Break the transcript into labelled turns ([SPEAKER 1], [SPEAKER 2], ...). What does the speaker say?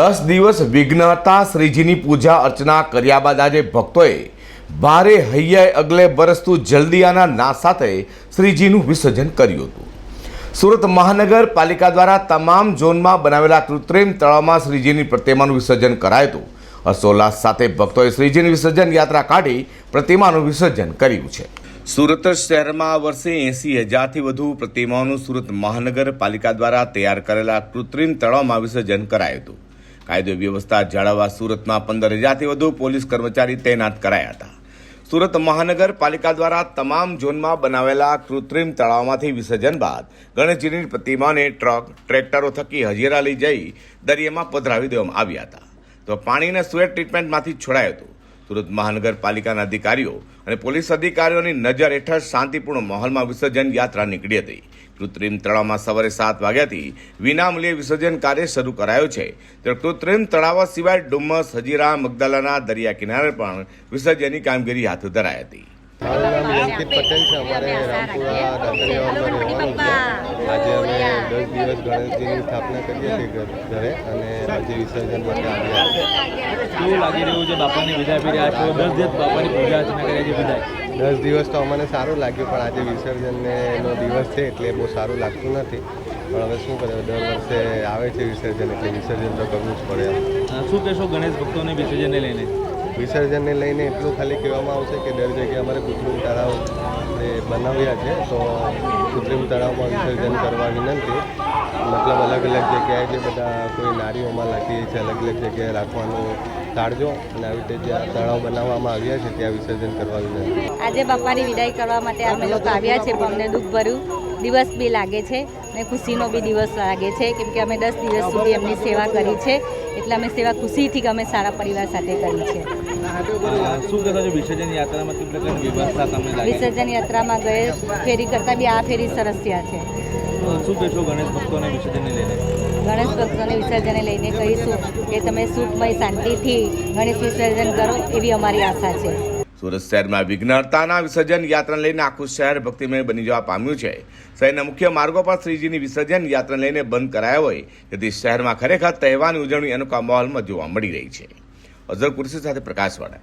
[SPEAKER 1] દસ દિવસ વિઘ્નતા શ્રીજીની પૂજા અર્ચના કર્યા બાદ આજે ભક્તોએ ભારે હૈયાએ અગલે બરસતું જલ્દીયાના ના સાથે શ્રીજીનું વિસર્જન કર્યું હતું. સુરત મહાનગરપાલિકા દ્વારા તમામ ઝોનમાં બનાવેલા કૃત્રિમ તળાવમાં શ્રીજીની પ્રતિમાનું વિસર્જન કરાયું હતું. હર્ષોલ્લાસ સાથે ભક્તોએ શ્રીજીની વિસર્જન યાત્રા કાઢી પ્રતિમાનું વિસર્જન કર્યું છે. સુરત શહેરમાં આ વર્ષે એંસી હજારથી વધુ પ્રતિમાઓનું સુરત મહાનગરપાલિકા દ્વારા તૈયાર કરેલા કૃત્રિમ તળાવમાં વિસર્જન કરાયું હતું. કાયદો વ્યવસ્થા જાળવવા સુરતમાં પંદર હજારથી વધુ પોલીસ કર્મચારી તૈનાત કરાયા હતા. સુરત મહાનગરપાલિકા દ્વારા તમામ ઝોનમાં બનાવેલા કૃત્રિમ તળાવમાંથી વિસર્જન બાદ ગણેશજીની પ્રતિમાને ટ્રક, ટ્રેક્ટરો થકી હજીરા લઈ જઈ દરિયામાં પધરાવી દેવામાં આવ્યા હતા. તો પાણીને સ્વેટ ટ્રીટમેન્ટમાંથી છોડાયું હતું. સુરત મહાનગરપાલિકાના અધિકારીઓ અને પોલીસ અધિકારીઓની નજર હેઠળ શાંતિપૂર્ણ માહોલમાં વિસર્જન યાત્રા નીકળી હતી. કૃત્રિમ તળાવમાં સવારે સાત વાગ્યાથી વિનામૂલ્યે વિસર્જન કાર્ય શરૂ કરાયો છે. તો કૃત્રિમ તળાવ સિવાય ડુમ્મસ હજીરા મગદાલાના દરિયા કિનારે પણ વિસર્જનની કામગીરી હાથ ધરાઈ હતી.
[SPEAKER 2] પટેલ છે અમારે આજે અમે દસ દિવસ ગણેશજીની સ્થાપના કરીએ છીએ ઘરે અને આજે વિસર્જન માટે આવ્યા. છીએ.
[SPEAKER 3] કેવું લાગી રહ્યું છે? બાપાની વિદાય આપી રહ્યા છો? દસ દિવસ બાપાની પૂજા અર્ચના કરી છે વિદાય.
[SPEAKER 2] દસ દિવસ તો અમને સારું લાગ્યું પણ આજે વિસર્જનનો દિવસ છે એટલે બહુ સારું લાગતું નથી. પણ હવે શું કરે દર વર્ષે આવે છે વિસર્જન એટલે વિસર્જન તો કરવું જ પડે
[SPEAKER 3] શું કહેશો ગણેશ ભક્તોને વિસર્જનને લઈને?
[SPEAKER 2] વિસર્જનને લઈને એટલું ખાલી કહેવામાં આવશે કે દર જગ્યાએ અમારે કૃત્રિમ તળાવ બનાવ્યા છે તો કૃત્રિમ તળાવમાં વિસર્જન કરવા વિનંતી. મતલબ અલગ અલગ જગ્યાએ જે બધા કોઈ નારીઓમાં લાગી છે અલગ અલગ જગ્યાએ રાખવાનું ટાળજો અને આવી રીતે જે તળાવ બનાવવામાં આવ્યા છે ત્યાં વિસર્જન કરવા વિનંતી
[SPEAKER 4] આજે બાપાની વિદાય કરવા માટે અમે લોકો આવ્યા છે પણ અમને દુઃખ ભર્યું દિવસ બી લાગે છે અને ખુશીનો બી દિવસ લાગે છે કેમ કે અમે દસ દિવસ સુધી એમની સેવા કરી છે. એટલે અમે સેવા ખુશીથી અમે સારા પરિવાર સાથે કરી છે.
[SPEAKER 3] વિસર્જન યાત્રામાં
[SPEAKER 4] ગયે ફેરી કરતાં બી આ ફેરી સરસ થયા છે.
[SPEAKER 3] શું કહેશો ગણેશ ભક્તોને વિસર્જનને લઈને?
[SPEAKER 4] ગણેશ ભક્તોને વિસર્જનને લઈને કહીશું કે તમે સુખમય શાંતિથી ગણેશ વિસર્જન કરો એવી અમારી આશા છે.
[SPEAKER 1] સુરત શહેરમાં વિઘ્નહર્તાના વિસર્જન યાત્રા લઈને આખું શહેર ભક્તિમય બની જવા પામ્યું છે. શહેરના મુખ્ય માર્ગો પર શ્રીજીની વિસર્જન યાત્રા લઈને બંધ કરાયો હોય તેથી શહેરમાં ખરેખર તહેવારની ઉજવણી અનોખા માહોલમાં જોવા મળી રહી છે. અઝર કુરશી સાથે પ્રકાશવાળા